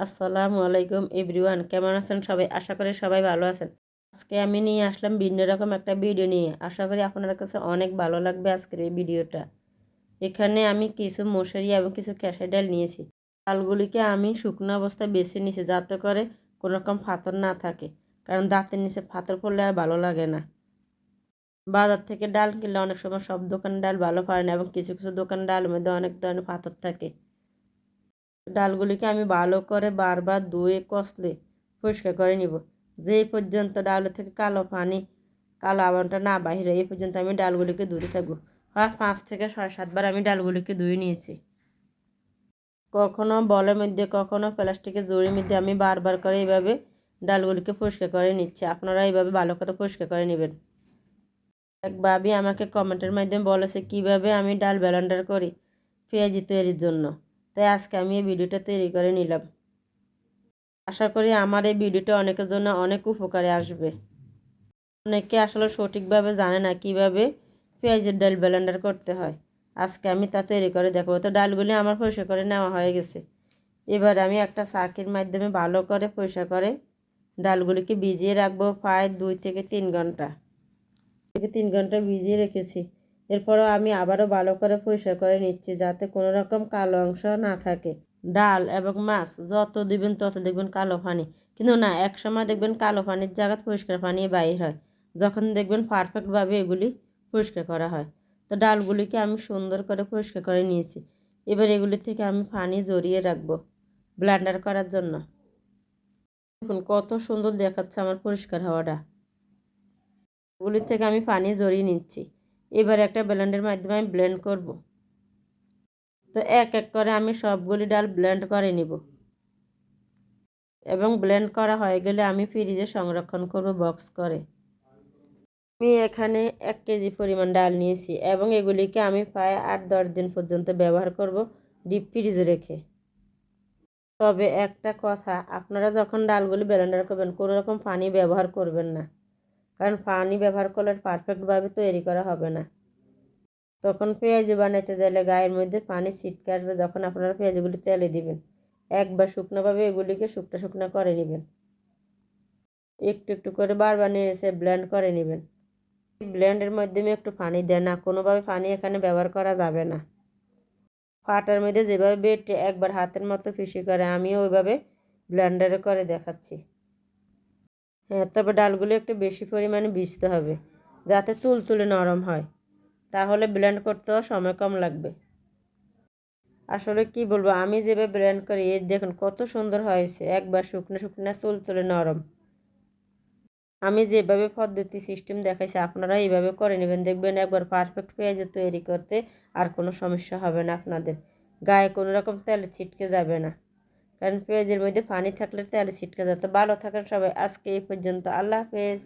আসসালামু আলাইকুম এভরিওয়ান, কেমন আছেন সবাই? আশা করি সবাই ভালো আছেন। আজকে আমি নিয়ে আসলাম ভিন্ন রকম একটা ভিডিও নিয়ে। আশা করি আপনার কাছে অনেক ভালো লাগবে আজকের এই ভিডিওটা। এখানে আমি কিছু মশারি এবং কিছু ক্যাশাই ডাল নিয়েছি। ডালগুলিকে আমি শুকনো অবস্থায় বেছে নিয়েছি যাতে করে কোনো রকম ফাতর না থাকে, কারণ দাঁতের নিচে ফাতর পড়লে আর ভালো লাগে না। বাজার থেকে ডাল কিনলে অনেক সময় সব দোকানের ডাল ভালো পারে না এবং কিছু কিছু দোকানের ডালের মধ্যে অনেক ধরনের পাথর থাকে। ডালগুলিকে আমি ভালো করে বারবার ধুয়ে, কষলে, পরিষ্কার করে নিব। যেই পর্যন্ত ডাল থেকে কালো পানি, কালো আবরণটা না বাহিরে এই পর্যন্ত আমি ডালগুলিকে ধুতে থাকব। হয় পাঁচ থেকে ছয় সাতবার আমি ডালগুলিকে ধুয়ে নিয়েছি। কখনো বলের মধ্যে, কখনো প্লাস্টিকের জড়ির মধ্যে আমি বারবার করে এইভাবে ডালগুলিকে পরিষ্কার করে নিচ্ছি। আপনারা এইভাবে ভালো করে পরিষ্কার করে নেবেন। এক ভাবি আমাকে কমেন্টের মাধ্যমে বলেছে, কীভাবে আমি ডাল ব্যালেন্ডার করি পেঁয়াজি তৈরির জন্য? তাই আজকে আমি এই ভিডিওটা তৈরি করে নিলাম। আশা করি আমার এই ভিডিওটা অনেকের জন্য অনেক উপকারে আসবে। অনেকে আসলে সঠিকভাবে জানে না কীভাবে পেঁয়াজের ডাল ব্লেন্ডার করতে হয়। আজকে আমি তা তৈরি করে দেখব। তো ডালগুলি আমার পরিষ্কার করে নেওয়া হয়ে গেছে। এবার আমি একটা সার্কির মাধ্যমে ভালো করে পরিষ্কার করে ডালগুলিকে ভিজিয়ে রাখব প্রায় দুই থেকে তিন ঘণ্টা। থেকে তিন ঘণ্টা ভিজিয়ে রেখেছি। এরপরও আমি আবারও ভালো করে পরিষ্কার করে নিচ্ছি যাতে কোনো রকম কালো অংশ না থাকে। ডাল এবং মাছ যত দিবেন তত দেখবেন কালো পানি। কিন্তু না, এক সময় দেখবেন কালো পানির জায়গায় পরিষ্কার পানি বাইর হয়। যখন দেখবেন পারফেক্টভাবে এগুলি পরিষ্কার করা হয়। তো ডালগুলিকে আমি সুন্দর করে পরিষ্কার করে নিয়েছি। এবার এগুলি থেকে আমি পানি জড়িয়ে রাখব ব্লেন্ডার করার জন্য। দেখুন কত সুন্দর দেখাচ্ছে আমার পরিষ্কার হওয়াটা। এগুলি থেকে আমি পানি জড়িয়ে নিচ্ছি। এবার একটা ব্লেন্ডের মাধ্যমে আমি ব্লেন্ড করব। তো এক এক করে আমি সবগুলি ডাল ব্লেন্ড করে নিব। এবং ব্লেন্ড করা হয়ে গেলে আমি ফ্রিজে সংরক্ষণ করব বক্স করে। আমি এখানে এক কেজি পরিমাণ ডাল নিয়েছি এবং এগুলিকে আমি প্রায় আট দশ দিন পর্যন্ত ব্যবহার করব ডিপ ফ্রিজে রেখে। তবে একটা কথা, আপনারা যখন ডালগুলি ব্লেন্ডার করবেন, কোনো রকম পানি ব্যবহার করবেন না। কারণ পানি ব্যবহার করলে পারফেক্টভাবে তৈরি করা হবে না। তখন পেঁয়াজি বানাইতে চাইলে গায়ের মধ্যে পানি ছিটকে আসবে যখন আপনারা পেঁয়াজগুলি তেলে দিবেন। একবার শুকনোভাবে এগুলিকে শুকনো শুকনো করে নেবেন। একটু একটু করে বারবার নিয়ে এসে ব্লেন্ড করে নেবেন। ব্লেন্ডের মাধ্যমে একটু পানি দেয় না, কোনোভাবে পানি এখানে ব্যবহার করা যাবে না। ফাটার মধ্যে যেভাবে বেটে একবার হাতের মতো ফিসি করে আমিও ওইভাবে ব্লেন্ডারে করে দেখাচ্ছি। হ্যাঁ তবে ডালগুলো একটু বেশি পরিমাণে ভিজতে হবে, যাতে তুল তুলে নরম হয়। তাহলে ব্লেন্ড করতেও সময় কম লাগবে। আসলে কি বলব, আমি যেভাবে ব্লেন্ড করি, এই দেখুন কত সুন্দর হয়েছে, একবার শুকনো শুকনো তুল তুলে নরম। আমি যেভাবে পদ্ধতি সিস্টেম দেখাইছি, আপনারা এইভাবে করে নেবেন। দেখবেন একবার পারফেক্ট পেঁয়াজ তৈরি করতে আর কোনো সমস্যা হবে না আপনাদের। গায়ে কোনো রকম তেল ছিটকে যাবে না। কারণ পেঁয়াজের মধ্যে পানি থাকলে তাহলে ছিটকে যেত ভালো থাকেন সবাই। আজকে এই পর্যন্ত। আল্লাহ হাফেজ।